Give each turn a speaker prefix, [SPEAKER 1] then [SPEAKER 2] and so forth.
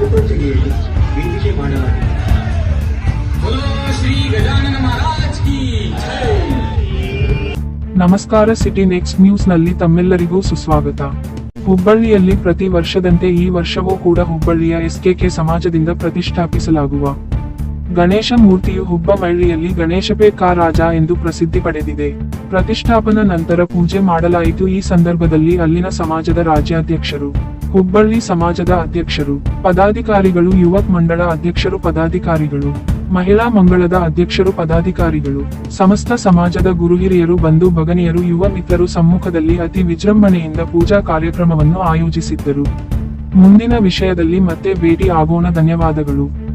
[SPEAKER 1] ವೇದಿಕೆ ಮಾಡಲಾಗಿದೆ ನಮಸ್ಕಾರ ಸಿಟಿ ನೆಕ್ಸ್ಟ್ ನ್ಯೂಸ್ನಲ್ಲಿ ತಮ್ಮೆಲ್ಲರಿಗೂ ಸುಸ್ವಾಗತ. ಹುಬ್ಬಳ್ಳಿಯಲ್ಲಿ ಪ್ರತಿ ವರ್ಷದಂತೆ ಈ ವರ್ಷವೂ ಕೂಡ ಹುಬ್ಬಳ್ಳಿಯ ಎಸ್ಕೆಕೆ ಸಮಾಜದಿಂದ ಪ್ರತಿಷ್ಠಾಪಿಸಲಾಗುವ. ಗಣೇಶ ಮೂರ್ತಿಯು ಹುಬ್ಬಳ್ಳಿಯಲ್ಲಿ ಗಣೇಶ ಕಾ ರಾಜ ಎಂದು ಪ್ರಸಿದ್ಧಿ ಪಡೆದಿದೆ. ಪ್ರತಿಷ್ಠಾಪನ ನಂತರ ಪೂಜೆ ಮಾಡಲಾಯಿತು. ಈ ಸಂದರ್ಭದಲ್ಲಿ ಅಲ್ಲಿನ ಸಮಾಜದ ರಾಜ್ಯಾಧ್ಯಕ್ಷರು ಹುಬ್ಬಳ್ಳಿ ಸಮಾಜದ ಅಧ್ಯಕ್ಷರು, ಪದಾಧಿಕಾರಿಗಳು, ಯುವಕ್ ಮಂಡಳ ಅಧ್ಯಕ್ಷರು, ಪದಾಧಿಕಾರಿಗಳು, ಮಹಿಳಾ ಮಂಗಳದ ಅಧ್ಯಕ್ಷರು, ಪದಾಧಿಕಾರಿಗಳು, ಸಮಸ್ತ ಸಮಾಜದ ಗುರುಹಿರಿಯರು ಬಂಧು ಭಗನಿಯರು, ಯುವ ಮಿತ್ರರು ಸಮ್ಮುಖದಲ್ಲಿ ಅತಿ ವಿಜೃಂಭಣೆಯಿಂದ ಪೂಜಾ ಕಾರ್ಯಕ್ರಮವನ್ನು ಆಯೋಜಿಸಿದ್ದರು. ಮುಂದಿನ ವಿಷಯದಲ್ಲಿ ಮತ್ತೆ ಭೇಟಿ ಆಗೋಣ. ಧನ್ಯವಾದಗಳು.